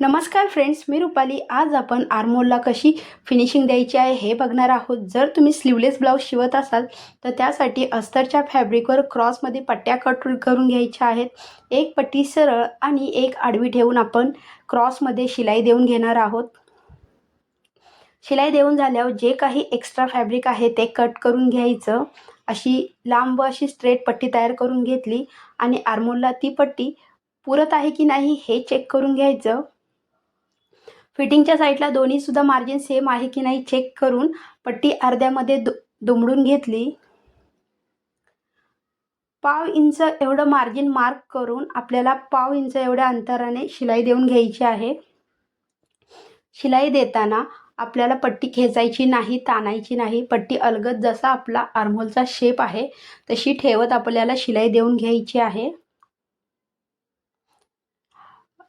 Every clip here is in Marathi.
नमस्कार फ्रेंड्स मी रुपाली. आज आपण आर्मोलला कशी फिनिशिंग द्यायची आहे हे बघणार आहोत. जर तुम्ही स्लीवलेस ब्लाऊज शिवत असाल तर त्यासाठी अस्तरच्या फॅब्रिकवर क्रॉसमध्ये पट्ट्या कट करून घ्यायच्या आहेत. एक पट्टी सरळ आणि एक आडवी ठेवून आपण क्रॉसमध्ये शिलाई देऊन घेणार आहोत. शिलाई देऊन झाल्यावर जे काही एक्स्ट्रा फॅब्रिक आहे ते कट करून घ्यायचं. अशी लांब अशी स्ट्रेट पट्टी तयार करून घेतली आणि आर्मोलला ती पट्टी पुरत आहे की नाही हे चेक करून घ्यायचं. फिटिंगच्या साईडला दोन्हीसुद्धा मार्जिन सेम आहे की नाही चेक करून पट्टी अर्ध्यामध्ये दु दुमडून घेतली. पाव इंच एवढं मार्जिन मार्क करून आपल्याला पाव इंच एवढ्या अंतराने शिलाई देऊन घ्यायची आहे. शिलाई देताना आपल्याला पट्टी खेचायची नाही ताणायची नाही. पट्टी अलगद जसा आपला आर्मोलचा शेप आहे तशी ठेवत आपल्याला शिलाई देऊन घ्यायची आहे.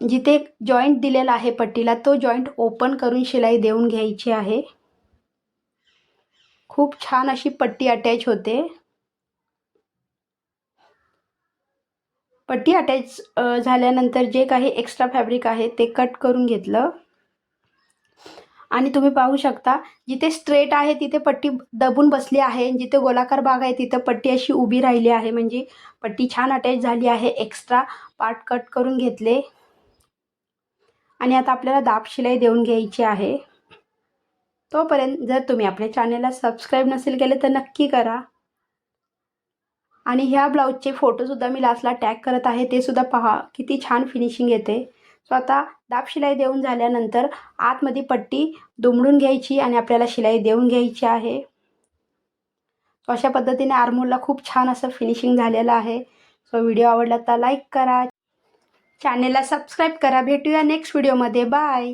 जिथे जॉईंट दिलेला आहे पट्टीला तो जॉईंट ओपन करून शिलाई देऊन घ्यायची आहे. खूप छान अशी पट्टी अटॅच होते. पट्टी अटॅच झाल्यानंतर जे काही एक्स्ट्रा फॅब्रिक आहे ते कट करून घेतलं. आणि तुम्ही पाहू शकता जिथे स्ट्रेट आहे तिथे पट्टी दबून बसली आहे जिथे गोलाकार भाग आहे तिथं पट्टी अशी उभी राहिली आहे. म्हणजे पट्टी छान अटॅच झाली आहे एक्स्ट्रा पार्ट कट करून घेतले. आणि आता आपल्याला दाब शिलाई देऊन घ्यायची आहे. तोपर्यंत जर तुम्ही आपल्या चॅनलला सबस्क्राईब नसेल केले तर नक्की करा. आणि ह्या ब्लाऊजचे फोटोसुद्धा मी लास्टला टॅग करत आहे ते सुद्धा पहा. किती छान फिनिशिंग येते. सो आता दाब शिलाई देऊन झाल्यानंतर आतमध्ये पट्टी दुमडून घ्यायची आणि आपल्याला शिलाई देऊन घ्यायची आहे. सो अशा पद्धतीने आर्मोलला खूप छान असं फिनिशिंग झालेलं आहे. सो व्हिडिओ आवडला तर लाईक करा. चॅनेलला सबस्क्राईब करा. भेटूया नेक्स्ट व्हिडिओमध्ये बाय